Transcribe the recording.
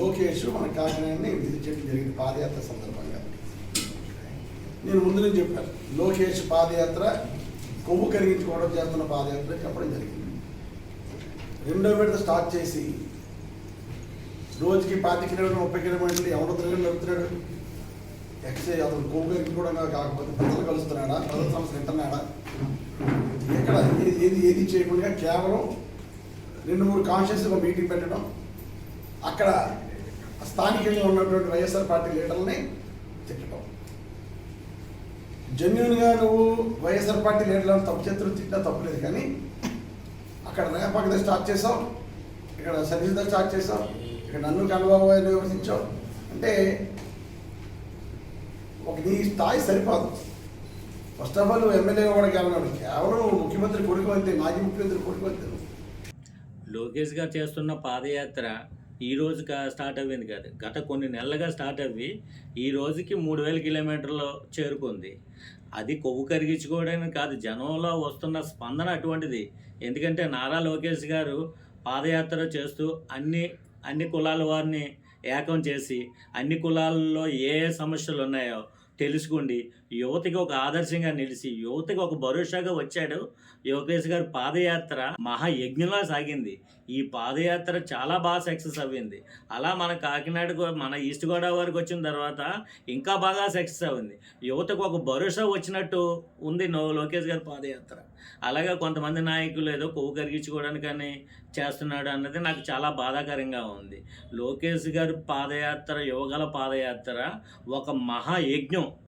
లోకేష్ మన కాకినాడని విధి చెప్పి జరిగింది పాదయాత్ర సందర్భంగా. నేను ముందు నుంచి చెప్పాను లోకేష్ పాదయాత్ర కొవ్వు కరిగించుకోవడం చేస్తున్న పాదయాత్ర చెప్పడం జరిగింది. రెండో విడత స్టార్ట్ చేసి రోజుకి పాతి కిలోమీటర్లు ముప్పై కిలోమీటర్లు ఎవరు తిరగడం నడుపుతున్నాడు ఎక్సైజ్ అతను కొవ్వు కరిగించుకోవడంగా కాకపోతే ప్రజలు కలుస్తున్నాడా? ప్రజల సమస్యలు వింటున్నాడా? ఎక్కడ? ఏది ఏది ఏది చేయకుండా కేవలం రెండు మూడు కాన్షియస్ ఒక మీటింగ్ పెట్టడం. అక్కడ స్థానికంగా ఉన్నటువంటి వైఎస్ఆర్ పార్టీ లీడర్ని తిట్టడం. జెన్యున్గా నువ్వు వైఎస్ఆర్ పార్టీ లీడర్లను తప్పు చేతులు తిట్టినా తప్పులేదు కానీ అక్కడ రేపకద స్టార్ట్ చేసావు ఇక్కడ సతీష్ద స్టార్ట్ చేసావు ఇక్కడ నన్ను కనుబాబు గారిని విమర్శించావు. అంటే ఒక నీ స్థాయి సరిపోదు. ఫస్ట్ ఆఫ్ ఆల్ నువ్వు ఎమ్మెల్యేగా కూడా కేవలం కేవలం ముఖ్యమంత్రి కొడుకు అంతే మాజీ ముఖ్యమంత్రి కొడుకు అంతే లోకేష్ గారు చేస్తున్న పాదయాత్ర ఈ రోజు స్టార్ట్ అవ్వింది కాదు. గత కొన్ని నెలలుగా స్టార్ట్ అవ్వి ఈ రోజుకి మూడు వేల కిలోమీటర్లు చేరుకుంది. అది కొవ్వు కరిగించుకోవడానికి కాదు జనంలో వస్తున్న స్పందన అటువంటిది. ఎందుకంటే నారా లోకేష్ గారు పాదయాత్ర చేస్తూ అన్ని అన్ని కులాల వారిని ఏకం చేసి అన్ని కులాల్లో ఏ ఏ సమస్యలు ఉన్నాయో తెలుసుకోండి యువతకి ఒక ఆదర్శంగా నిలిచి యువతకి ఒక భరోసాగా వచ్చాడు యోగేష్ గారి పాదయాత్ర మహాయజ్ఞంలా సాగింది. ఈ పాదయాత్ర చాలా బాగా సక్సెస్ అవ్వింది. అలా మన కాకినాడకు మన ఈస్ట్ గోదావరికి వచ్చిన తర్వాత ఇంకా బాగా సక్సెస్ అవ్వింది. యువతకు ఒక భరోసా వచ్చినట్టు ఉంది నో లోకేష్ గారి పాదయాత్ర. అలాగే కొంతమంది నాయకులు ఏదో కొవ్వు కరిగించుకోవడానికని చేస్తున్నాడు అన్నది నాకు చాలా బాధాకరంగా ఉంది. లోకేష్ గారి పాదయాత్ర యువగల పాదయాత్ర ఒక మహాయజ్ఞం know